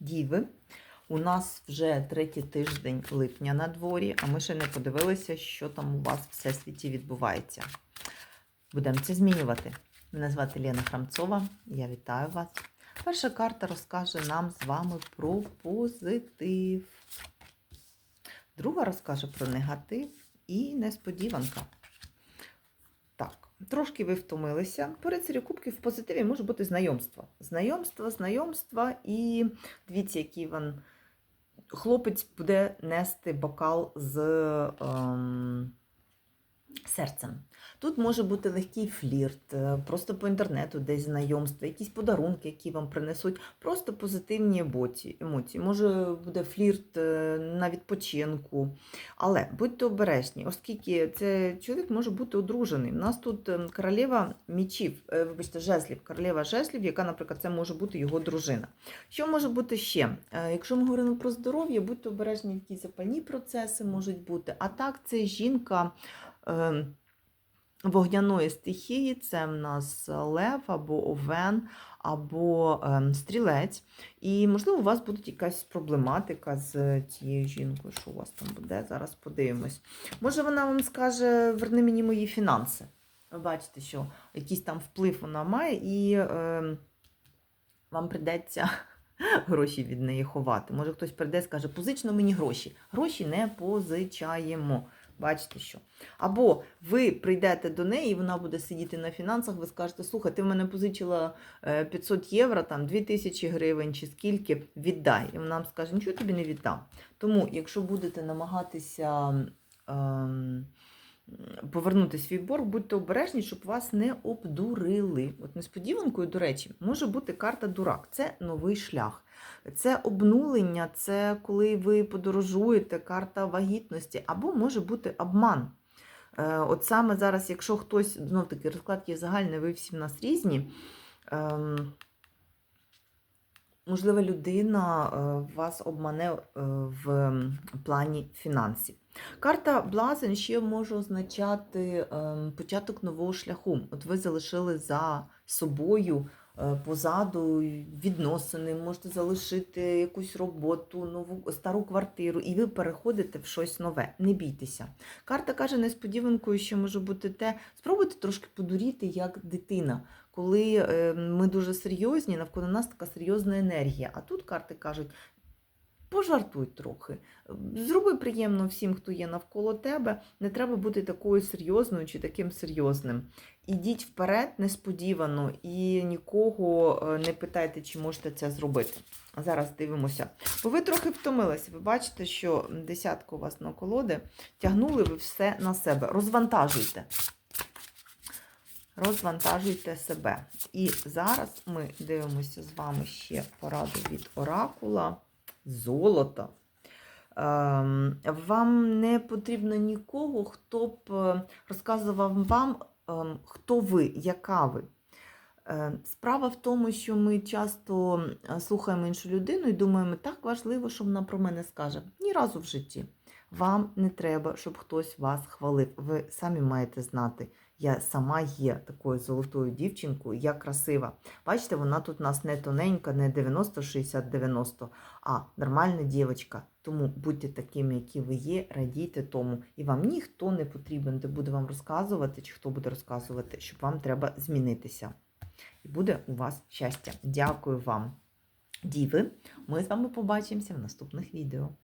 Діви. У нас вже третій тиждень липня на дворі, а ми ще не подивилися, що там у вас в всесвіті відбувається. Будемо це змінювати. Мене звати Лена Храмцова. Я вітаю вас. Перша карта розкаже нам з вами про позитив. Друга розкаже про негатив і несподіванка. Трошки ви втомилися. По рицарю кубків в позитиві може бути знайомство. Знайомство, знайомство, і дивіться, який він хлопець буде нести бокал з ем, серцем. Тут може бути легкий флірт, е, просто по інтернету десь знайомство, якісь подарунки, які вам принесуть, просто позитивні емоції. Може буде флірт е, на відпочинку. Але будьте обережні, оскільки це чоловік може бути одружений. У нас тут ем, королева мічів, е, вибачте, жезлів, королева жезлів, яка, наприклад, це може бути його дружина. Що може бути ще? Якщо ми говоримо про здоров'я, будьте обережні, які запальні процеси можуть бути. А так, це жінка. Е, Вогняної стихії це в нас лев або овен, або ем, стрілець. І, можливо, у вас буде якась проблематика з цією жінкою. Що у вас там буде? Зараз подивимось. Може, вона вам скаже: верни мені мої фінанси. Ви бачите, що якийсь там вплив вона має, і ем, вам прийдеться гроші від неї ховати. Може, хтось прийде і скаже, позично мені гроші. Гроші не позичаємо. Бачите що? Або ви прийдете до неї, і вона буде сидіти на фінансах, ви скажете, слухай, ти в мене позичила е, 500 євро, там 2000 гривень чи скільки, віддай. І вона вам скаже, нічого тобі не віддам. Тому, якщо будете намагатися ем, повернути свій борг, будьте обережні, щоб вас не обдурили. От несподіванкою, до речі, може бути карта дурак. Це новий шлях. Це обнулення, це коли ви подорожуєте, карта вагітності, або може бути обман. Е, От саме зараз, якщо хтось, знов таки, розклад є загальний, ви всі в нас різні. Можливо, людина е, вас обмане е, в плані фінансів. Карта Блазень ще може означати ем, початок нового шляху. От ви залишили за собою позаду відносини, можете залишити якусь роботу, нову стару квартиру, і ви переходите в щось нове. Не бійтеся. Карта каже несподіванкою, що може бути те, спробуйте трошки подуріти як дитина, коли е, ми дуже серйозні, навколо нас така серйозна енергія. А тут карти кажуть. Пожартуй трохи, зроби приємно всім, хто є навколо тебе. Не треба бути такою серйозною чи таким серйозним. Ідіть вперед несподівано і нікого е, не питайте, чи можете це зробити. Зараз дивимося. Бо ви трохи втомилися. Ви бачите, що десятка у вас на колоди. Тягнули ви все на себе. Розвантажуйте. Розвантажуйте себе. І зараз ми дивимося з вами ще пораду від оракула. Золото. Ем, Вам не потрібно нікого, хто б е, розказував вам, ем, хто ви, яка ви. Е, Справа в тому, що ми часто е, слухаємо іншу людину і думаємо, так важливо, що вона про мене скаже. Ні разу в житті. Вам не треба, щоб хтось вас хвалив. Ви самі маєте знати. Я сама є такою золотою дівчинкою, я красива. Бачите, вона тут у нас не тоненька, не 90-60-90, а нормальна дівчинка. Тому будьте такими, які ви є, радійте тому. І вам ніхто не потрібен, де буде вам розказувати, чи хто буде розказувати, що вам треба змінитися. І буде у вас щастя. Дякую вам, діви. Ми з вами побачимося в наступних відео.